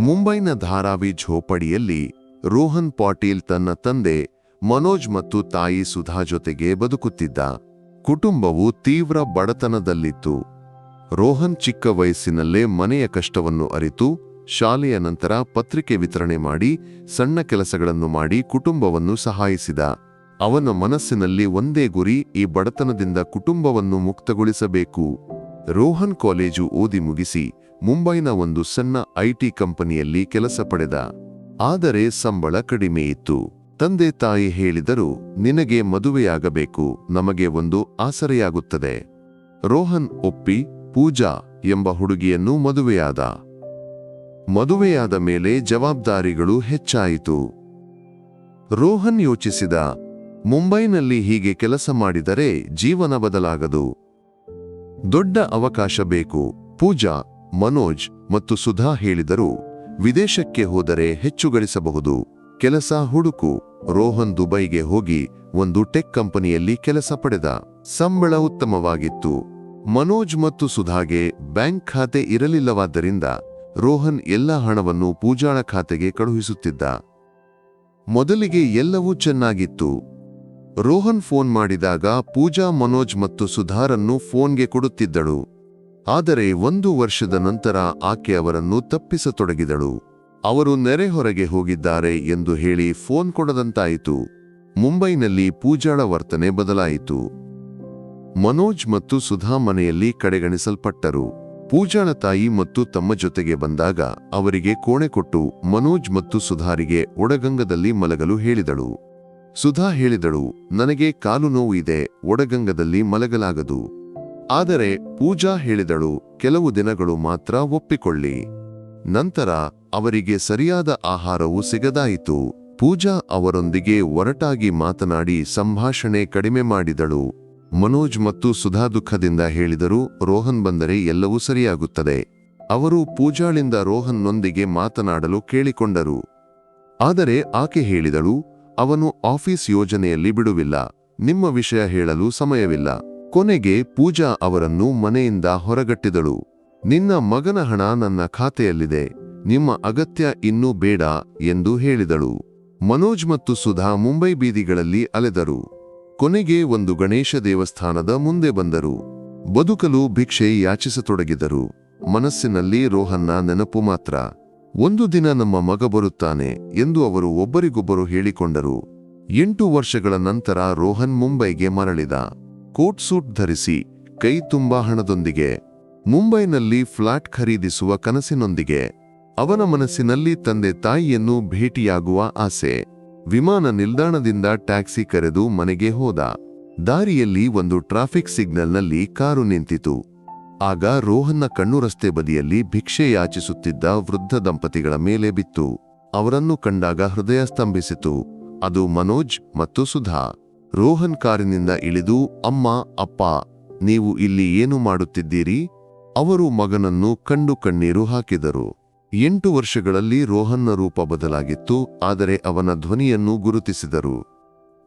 ಮುಂಬೈನ ಧಾರಾವಿ ಝೋಪಡಿಯಲ್ಲಿ ರೋಹನ್ ಪಾಟೀಲ್ ತನ್ನ ತಂದೆ ಮನೋಜ್ ಮತ್ತು ತಾಯಿ ಸುಧಾ ಜೊತೆಗೆ ಬದುಕುತ್ತಿದ್ದ ಕುಟುಂಬವು ತೀವ್ರ ಬಡತನದಲ್ಲಿತ್ತು. ರೋಹನ್ ಚಿಕ್ಕ ವಯಸ್ಸಿನಲ್ಲೇ ಮನೆಯ ಕಷ್ಟವನ್ನು ಅರಿತು ಶಾಲೆಯ ನಂತರ ಪತ್ರಿಕೆ ವಿತರಣೆ ಮಾಡಿ ಸಣ್ಣ ಕೆಲಸಗಳನ್ನು ಮಾಡಿ ಕುಟುಂಬವನ್ನು ಸಹಾಯಿಸಿದ. ಅವನ ಮನಸ್ಸಿನಲ್ಲಿ ಒಂದೇ ಗುರಿ ಈ ಬಡತನದಿಂದ ಕುಟುಂಬವನ್ನು ಮುಕ್ತಗೊಳಿಸಬೇಕು. ರೋಹನ್ ಕಾಲೇಜು ಓದಿ ಮುಗಿಸಿ ಮುಂಬೈನ ಒಂದು ಸಣ್ಣ ಐಟಿ ಕಂಪನಿಯಲ್ಲಿ ಕೆಲಸ ಪಡೆದ. ಆದರೆ ಸಂಬಳ ಕಡಿಮೆ ಇತ್ತು. ತಂದೆ ತಾಯಿ ಹೇಳಿದರು, ನಿನಗೆ ಮದುವೆಯಾಗಬೇಕು, ನಮಗೆ ಒಂದು ಆಸರೆಯಾಗುತ್ತದೆ. ರೋಹನ್ ಒಪ್ಪಿ, ಪೂಜಾ ಎಂಬ ಹುಡುಗಿಯನ್ನು ಮದುವೆಯಾದ. ಮದುವೆಯಾದ ಮೇಲೆ ಜವಾಬ್ದಾರಿಗಳು ಹೆಚ್ಚಾಯಿತು. ರೋಹನ್ ಯೋಚಿಸಿದ, ಮುಂಬೈನಲ್ಲಿ ಹೀಗೆ ಕೆಲಸ ಮಾಡಿದರೆ ಜೀವನ ಬದಲಾಗದು. ದೊಡ್ಡ ಅವಕಾಶ ಬೇಕು. ಪೂಜಾ, ಮನೋಜ್ ಮತ್ತು ಸುಧಾ ಹೇಳಿದರು ವಿದೇಶಕ್ಕೆ ಹೋದರೆ ಹೆಚ್ಚು ಗಳಿಸಬಹುದು ಕೆಲಸ ಹುಡುಕು. ರೋಹನ್ ದುಬೈಗೆ ಹೋಗಿ ಒಂದು ಟೆಕ್ ಕಂಪನಿಯಲ್ಲಿ ಕೆಲಸ ಪಡೆದ. ಸಂಬಳ ಉತ್ತಮವಾಗಿತ್ತು. ಮನೋಜ್ ಮತ್ತು ಸುಧಾಗೆ ಬ್ಯಾಂಕ್ ಖಾತೆ ಇರಲಿಲ್ಲವಾದ್ದರಿಂದ ರೋಹನ್ ಎಲ್ಲ ಹಣವನ್ನು ಪೂಜಾಳ ಖಾತೆಗೆ ಕಳುಹಿಸುತ್ತಿದ್ದ. ಮೊದಲಿಗೆ ಎಲ್ಲವೂ ಚೆನ್ನಾಗಿತ್ತು. ರೋಹನ್ ಫೋನ್ ಮಾಡಿದಾಗ ಪೂಜಾ, ಮನೋಜ್ ಮತ್ತು ಸುಧಾರನ್ನು ಫೋನ್ಗೆ ಕೊಡುತ್ತಿದ್ದಳು. ಆದರೆ ಒಂದು ವರ್ಷದ ನಂತರ ಆಕೆ ಅವರನ್ನು ತಪ್ಪಿಸತೊಡಗಿದಳು. ಅವರು ನೆರೆಹೊರಗೆ ಹೋಗಿದ್ದಾರೆ ಎಂದು ಹೇಳಿ ಫೋನ್ ಕೊಡದಂತಾಯಿತು. ಮುಂಬೈನಲ್ಲಿ ಪೂಜಾಳ ವರ್ತನೆ ಬದಲಾಯಿತು. ಮನೋಜ್ ಮತ್ತು ಸುಧಾ ಮನೆಯಲ್ಲಿ ಕಡೆಗಣಿಸಲ್ಪಟ್ಟರು. ಪೂಜಾಳ ತಾಯಿ ಮತ್ತು ತಮ್ಮ ಜೊತೆಗೆ ಬಂದಾಗ ಅವರಿಗೆ ಕೋಣೆ ಕೊಟ್ಟು ಮನೋಜ್ ಮತ್ತು ಸುಧಾರಿಗೆ ಒಡಗಂಗದಲ್ಲಿ ಮಲಗಲು ಹೇಳಿದಳು. ಸುಧಾ ಹೇಳಿದಳು, ನನಗೆ ಕಾಲು ನೋವು ಇದೆ, ಒಡಗಂಗದಲ್ಲಿ ಮಲಗಲಾಗದು. ಆದರೆ ಪೂಜಾ ಹೇಳಿದಳು, ಕೆಲವು ದಿನಗಳು ಮಾತ್ರ ಒಪ್ಪಿಕೊಳ್ಳಿ. ನಂತರ ಅವರಿಗೆ ಸರಿಯಾದ ಆಹಾರವು ಸಿಗದಾಯಿತು. ಪೂಜಾ ಅವರೊಂದಿಗೆ ಒರಟಾಗಿ ಮಾತನಾಡಿ ಸಂಭಾಷಣೆ ಕಡಿಮೆ ಮಾಡಿದಳು. ಮನೋಜ್ ಮತ್ತು ಸುಧಾ ದುಃಖದಿಂದ ಹೇಳಿದರು, ರೋಹನ್ ಬಂದರೆ ಎಲ್ಲವೂ ಸರಿಯಾಗುತ್ತದೆ. ಅವರು ಪೂಜಾಳಿಂದ ರೋಹನ್ನೊಂದಿಗೆ ಮಾತನಾಡಲು ಕೇಳಿಕೊಂಡರು. ಆದರೆ ಆಕೆ ಹೇಳಿದಳು ಅವನು ಆಫೀಸ್ ಯೋಜನೆಯಲ್ಲಿ ಬಿಡುವಿಲ್ಲ. ನಿಮ್ಮ ವಿಷಯ ಹೇಳಲು ಸಮಯವಿಲ್ಲ. ಕೊನೆಗೆ ಪೂಜಾ ಅವರನ್ನು ಮನೆಯಿಂದ ಹೊರಗಟ್ಟಿದಳು. ನಿನ್ನ ಮಗನ ಹಣ ನನ್ನ ಖಾತೆಯಲ್ಲಿದೆ. ನಿಮ್ಮ ಅಗತ್ಯ ಇನ್ನೂ ಬೇಡ ಎಂದು ಹೇಳಿದಳು. ಮನೋಜ್ ಮತ್ತು ಸುಧಾ ಮುಂಬೈ ಬೀದಿಗಳಲ್ಲಿ ಅಲೆದರು. ಕೊನೆಗೆ ಒಂದು ಗಣೇಶ ದೇವಸ್ಥಾನದ ಮುಂದೆ ಬಂದರು. ಬದುಕಲು ಭಿಕ್ಷೆ ಯಾಚಿಸತೊಡಗಿದರು. ಮನಸ್ಸಿನಲ್ಲಿ ರೋಹನ್ನ ನೆನಪು ಮಾತ್ರ. ಒಂದು ದಿನ ನಮ್ಮ ಮಗ ಬರುತ್ತಾನೆ ಎಂದು ಅವರು ಒಬ್ಬರಿಗೊಬ್ಬರು ಹೇಳಿಕೊಂಡರು. ಎಂಟು ವರ್ಷಗಳ ನಂತರ ರೋಹನ್ ಮುಂಬೈಗೆ ಮರಳಿದ. ಕೋಟ್ ಸೂಟ್ ಧರಿಸಿ, ಕೈ ತುಂಬಾ ಹಣದೊಂದಿಗೆ. ಮುಂಬೈನಲ್ಲಿ ಫ್ಲಾಟ್ ಖರೀದಿಸುವ ಕನಸಿನೊಂದಿಗೆ. ಅವನ ಮನಸ್ಸಿನಲ್ಲಿ ತಂದೆ ತಾಯಿಯನ್ನು ಭೇಟಿಯಾಗುವ ಆಸೆ. ವಿಮಾನ ನಿಲ್ದಾಣದಿಂದ ಟ್ಯಾಕ್ಸಿ ಕರೆದು ಮನೆಗೆ ಹೋದ. ದಾರಿಯಲ್ಲಿ ಒಂದು ಟ್ರಾಫಿಕ್ ಸಿಗ್ನಲ್ನಲ್ಲಿ ಕಾರು ನಿಂತಿತು. ಆಗ ರೋಹನ್ನ ಕಣ್ಣು ರಸ್ತೆ ಬದಿಯಲ್ಲಿ ಭಿಕ್ಷೆ ಯಾಚಿಸುತ್ತಿದ್ದ ವೃದ್ಧ ದಂಪತಿಗಳ ಮೇಲೆ ಬಿತ್ತು. ಅವರನ್ನು ಕಂಡಾಗ ಹೃದಯ ಸ್ತಂಭಿಸಿತು ಅದು ಮನೋಜ್ ಮತ್ತು ಸುಧಾ. ರೋಹನ್ ಕಾರಿನಿಂದ ಇಳಿದು, ಅಮ್ಮ, ಅಪ್ಪ, ನೀವು ಇಲ್ಲಿ ಏನು ಮಾಡುತ್ತಿದ್ದೀರಿ? ಅವರು ಮಗನನ್ನು ಕಂಡು ಕಣ್ಣೀರು ಹಾಕಿದರು. ಎಂಟು ವರ್ಷಗಳಲ್ಲಿ ರೋಹನ್ನ ರೂಪ ಬದಲಾಗಿತ್ತು, ಆದರೆ ಅವನ ಧ್ವನಿಯನ್ನು ಗುರುತಿಸಿದರು.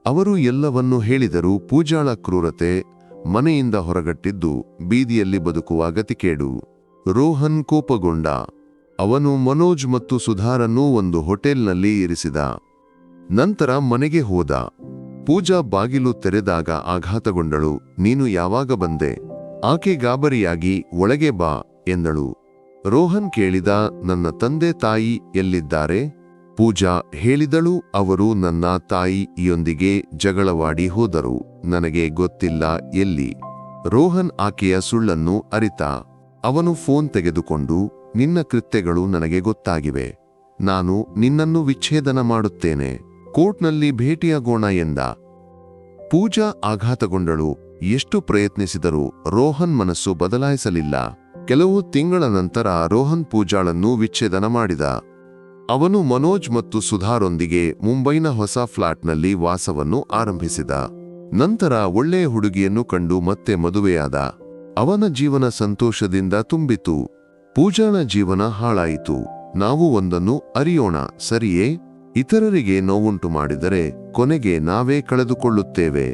ಅವರು ಎಲ್ಲವನ್ನೂ ಹೇಳಿದರು ಪೂಜಾಳ ಕ್ರೂರತೆ ಮನೆಯಿಂದ ಹೊರಗಟ್ಟಿದ್ದು ಬೀದಿಯಲ್ಲಿ ಬದುಕುವ ಗತಿಕೇಡು. ರೋಹನ್ ಕೋಪಗೊಂಡ. ಅವನು ಮನೋಜ್ ಮತ್ತು ಸುಧಾರನ್ನು ಒಂದು ಹೋಟೆಲ್ನಲ್ಲಿ ಇರಿಸಿದ. ನಂತರ ಮನೆಗೆ ಹೋದ. ಪೂಜಾ ಬಾಗಿಲು ತೆರೆದಾಗ ಆಘಾತಗೊಂಡಳು. ನೀನು ಯಾವಾಗ ಬಂದೆ? ಆಕೆ ಗಾಬರಿಯಾಗಿ, ಒಳಗೆ ಬಾ ಎಂದಳು. ರೋಹನ್ ಕೇಳಿದ, ನನ್ನ ತಂದೆ ತಾಯಿ ಎಲ್ಲಿದ್ದಾರೆ? ಪೂಜಾ ಹೇಳಿದಳು, ಅವರು ನನ್ನ ತಾಯಿಯೊಂದಿಗೆ ಜಗಳವಾಡಿ ಹೋದರು, ನನಗೆ ಗೊತ್ತಿಲ್ಲ ಎಲ್ಲಿ. ರೋಹನ್ ಆಕೆಯ ಸುಳ್ಳನ್ನು ಅರಿತ, ಅವನು ಫೋನ್ ತೆಗೆದುಕೊಂಡು, ನಿನ್ನ ಕೃತ್ಯಗಳು ನನಗೆ ಗೊತ್ತಾಗಿವೆ. ನಾನು ನಿನ್ನನ್ನು ವಿಚ್ಛೇದನ ಮಾಡುತ್ತೇನೆ. ಕೋರ್ಟ್ನಲ್ಲಿ ಭೇಟಿಯಾಗೋಣ ಎಂದ. ಪೂಜಾ ಆಘಾತಗೊಂಡಳು. ಎಷ್ಟು ಪ್ರಯತ್ನಿಸಿದರೂ ರೋಹನ್ ಮನಸ್ಸು ಬದಲಾಯಿಸಲಿಲ್ಲ. ಕೆಲವು ತಿಂಗಳ ನಂತರ ರೋಹನ್ ಪೂಜಾಳನ್ನು ವಿಚ್ಛೇದನ ಮಾಡಿದ. ಅವನು ಮನೋಜ್ ಮತ್ತು ಸುಧಾರೊಂದಿಗೆ ಮುಂಬೈನ ಹೊಸ ಫ್ಲಾಟ್ನಲ್ಲಿ ವಾಸವನ್ನು ಆರಂಭಿಸಿದ. ನಂತರ ಒಳ್ಳೆಯ ಹುಡುಗಿಯನ್ನು ಕಂಡು ಮತ್ತೆ ಮದುವೆಯಾದ. ಅವನ ಜೀವನ ಸಂತೋಷದಿಂದ ತುಂಬಿತು. ಪೂಜಾನ ಜೀವನ ಹಾಳಾಯಿತು. ನಾವು ಒಂದನ್ನು ಅರಿಯೋಣ, ಸರಿಯೇ? ಇತರರಿಗೆ ನೋವುಂಟು ಮಾಡಿದರೆ ಕೊನೆಗೆ ನಾವೇ ಕಳೆದುಕೊಳ್ಳುತ್ತೇವೆ.